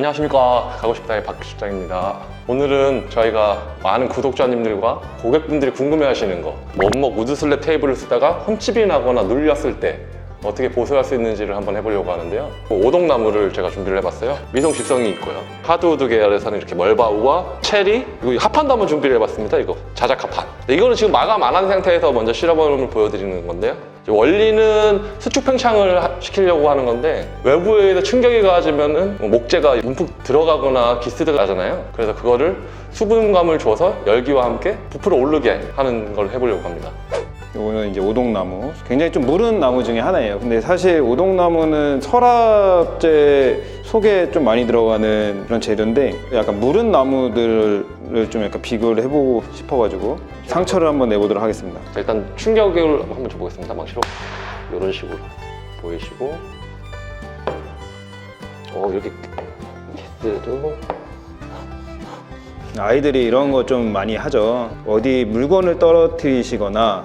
안녕하십니까. 가고 싶다의 박 실장입니다. 오늘은 저희가 많은 구독자님들과 고객분들이 궁금해하시는 거 원목 우드슬랩 테이블을 쓰다가 흠집이 나거나 눌렸을 때 어떻게 보수할 수 있는지를 한번 해보려고 하는데요. 오동나무를 제가 준비를 해봤어요. 미성 집성이 있고요. 하드우드 계열에서는 이렇게 멀바우와 체리 그리고 합판도 한번 준비를 해봤습니다 이거. 자작 합판. 근데 이거는 지금 마감 안 한 상태에서 먼저 실험을 보여드리는 건데요 원리는 수축 팽창을 하- 시키려고 하는 건데 외부에 충격이 가해지면은 뭐 목재가 움푹 들어가거나 기스드가 나잖아요. 그래서 그거를 수분감을 줘서 열기와 함께 부풀어 오르게 하는 걸 해보려고 합니다. 요거는 이제 오동나무. 굉장히 좀 무른 나무 중에 하나예요. 근데 사실 오동나무는 서랍재 속에 좀 많이 들어가는 그런 재료인데 약간 무른 나무들을 좀 약간 비교를 해보고 싶어가지고 상처를 한번 내보도록 하겠습니다. 자, 일단 충격을 한번 줘보겠습니다. 망치로 이런 식으로 보이시고, 어 이렇게 기스도 아이들이 이런 거 좀 많이 하죠. 어디 물건을 떨어뜨리시거나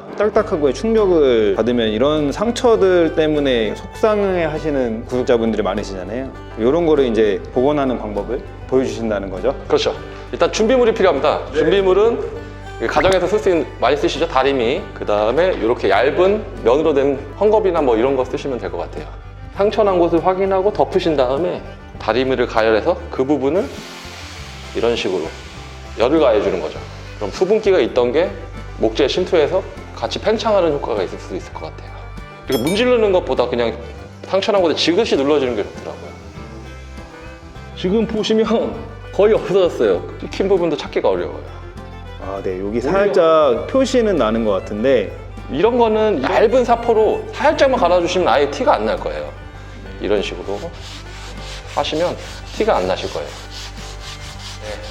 거에 충격을 받으면 이런 상처들 때문에 속상해 하시는 구독자분들이 많으시잖아요. 이런 거를 이제 복원하는 방법을 보여주신다는 거죠. 그렇죠. 일단 준비물이 필요합니다. 준비물은 가정에서 쓸 수 있는 많이 쓰시죠 다리미. 그 다음에 이렇게 얇은 면으로 된 헝겊이나 뭐 이런 거 쓰시면 될 것 같아요. 상처 난 곳을 확인하고 덮으신 다음에 다리미를 가열해서 그 부분을 이런 식으로 열을 가해주는 거죠. 그럼 수분기가 있던 게 목재에 침투해서 같이 팽창하는 효과가 있을 수 있을 것 같아요. 이렇게 문지르는 것보다 그냥 상처 난 곳에 지그시 눌러주는 게 좋더라고요. 지금 보시면 거의 없어졌어요. 킨 부분도 찾기가 어려워요. 아, 네. 여기 살짝 표시는 나는 것 같은데 이런 거는 얇은 사포로 살짝만 갈아주시면 아예 티가 안 날 거예요. 이런 식으로 하시면 티가 안 나실 거예요.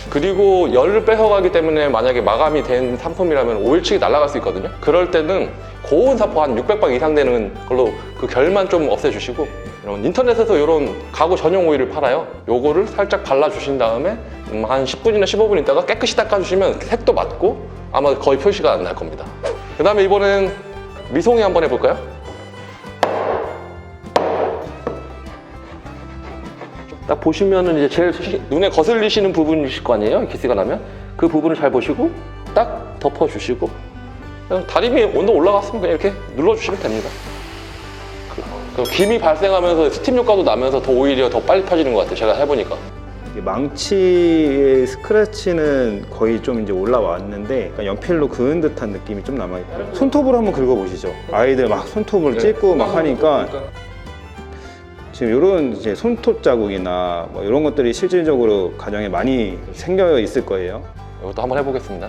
그리고 열을 뺏어가기 때문에 만약에 마감이 된 상품이라면 오일층이 날아갈 수 있거든요. 그럴 때는 고온 사포 한 600방 이상 되는 걸로 그 결만 좀 없애주시고 이런 인터넷에서 이런 가구 전용 오일을 팔아요. 요거를 살짝 발라주신 다음에 음, 한 10분이나 15분 있다가 깨끗이 닦아주시면 색도 맞고 아마 거의 표시가 안 날 겁니다. 그 다음에 이번엔 미송이 한번 해볼까요? 딱 보시면은 이제 제일 시- 눈에 거슬리시는 부분이실 거 아니에요? 기스가 나면 그 부분을 잘 보시고 딱 덮어주시고 다리미 온도 올라갔으면 그냥 이렇게 눌러주시면 됩니다. 그, 그 김이 발생하면서 스팀 효과도 나면서 더 오히려 더 빨리 펴지는 것 같아요. 제가 해보니까. 망치의 스크래치는 거의 좀 이제 올라왔는데 연필로 그은 듯한 느낌이 좀 남아있고 손톱으로 한번 긁어보시죠. 아이들 막 손톱을 찍고 막 하니까 지금 이런 이제 손톱 자국이나 뭐 이런 것들이 실질적으로 가정에 많이 생겨 있을 거예요. 이것도 한번 해보겠습니다.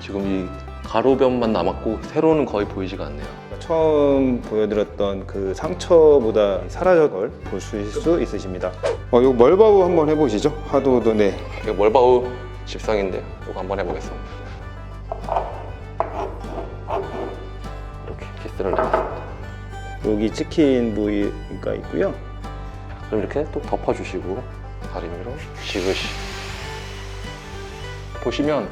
지금 이 가로변만 남았고 세로는 거의 보이지가 않네요. 처음 보여드렸던 그 상처보다 사라져 걸 보실 수 있으십니다. 어, 이거 멀바우 한번 해보시죠. 하도도 네. 이거 멀바우 집상인데 이거 한번 해보겠습니다. 이렇게 키스를 내겠습니다. 여기 찍힌 부위가 있고요. 그럼 이렇게 또 덮어주시고 다리미로 지그시 보시면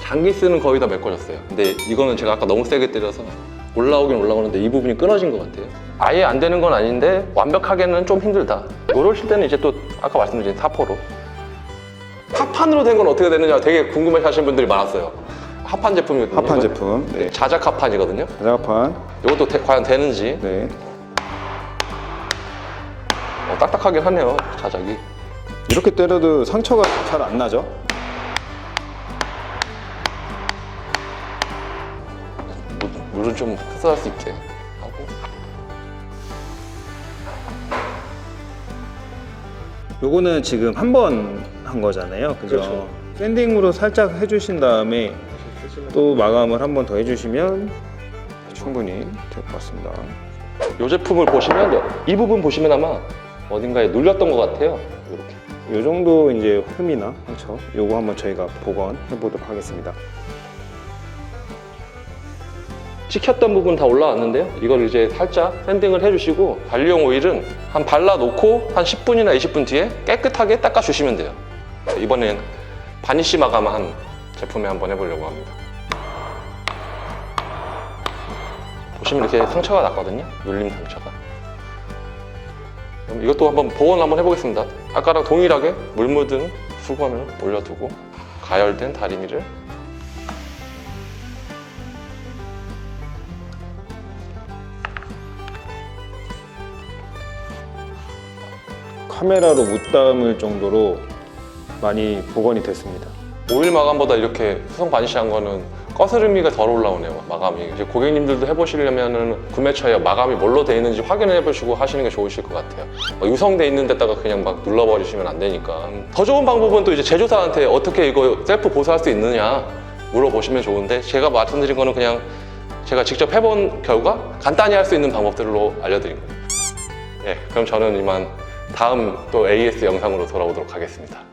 장기스는 거의 다 메꿔졌어요. 근데 이거는 제가 아까 너무 세게 때려서 올라오긴 올라오는데 이 부분이 끊어진 것 같아요. 아예 안 되는 건 아닌데 완벽하게는 좀 힘들다. 이러실 때는 이제 또 아까 말씀드린 사포로 합판으로 된 건 어떻게 되느냐 되게 궁금해 하시는 분들이 많았어요. 합판 제품이거든요. 합판 제품. 네. 자작 합판이거든요. 자작판. 이것도 대- 과연 되는지 네. 어, 딱딱하긴 하네요. 자작이. 이렇게 때려도 상처가 잘 안 나죠? 물- 물은 좀 흡수할 수 있게 하고 요거는 지금 한 번 한 거잖아요. 그죠? 그렇죠. 샌딩으로 살짝 해주신 다음에 또 마감을 한 번 더 해주시면 충분히 될 것 같습니다. 이 제품을 보시면 이 부분 보시면 아마 어딘가에 눌렸던 것 같아요. 이렇게. 요 정도 이제 흠이나 상처 요거 한번 저희가 복원해 보도록 하겠습니다. 찍혔던 부분 다 올라왔는데요. 이걸 이제 살짝 샌딩을 해주시고 관리용 오일은 한 발라놓고 한 10분이나 20분 뒤에 깨끗하게 닦아주시면 돼요. 이번엔 바니쉬 마감 한 제품에 한번 해보려고 합니다. 보시면 이렇게 상처가 났거든요. 눌림 상처가. 그럼 이것도 한번 보온 한번 해보겠습니다. 아까랑 동일하게 물 묻은 수건을 올려두고 가열된 다리미를 카메라로 못 담을 정도로 많이 복원이 됐습니다. 오일 마감보다 이렇게 수성 바니쉬한 거는 거스름이가 덜 올라오네요 마감이. 이제 고객님들도 해보시려면은 구매처에 마감이 뭘로 돼 있는지 확인을 해보시고 하시는 게 좋으실 것 같아요. 막 유성돼 있는 데다가 그냥 막 눌러버리시면 안 되니까. 음, 더 좋은 방법은 또 이제 제조사한테 어떻게 이거 셀프 보수할 수 있느냐 물어보시면 좋은데 제가 말씀드린 거는 그냥 제가 직접 해본 결과 간단히 할 수 있는 방법들로 알려드린 거예요. 예, 그럼 저는 이만 다음 또 AS 영상으로 돌아오도록 하겠습니다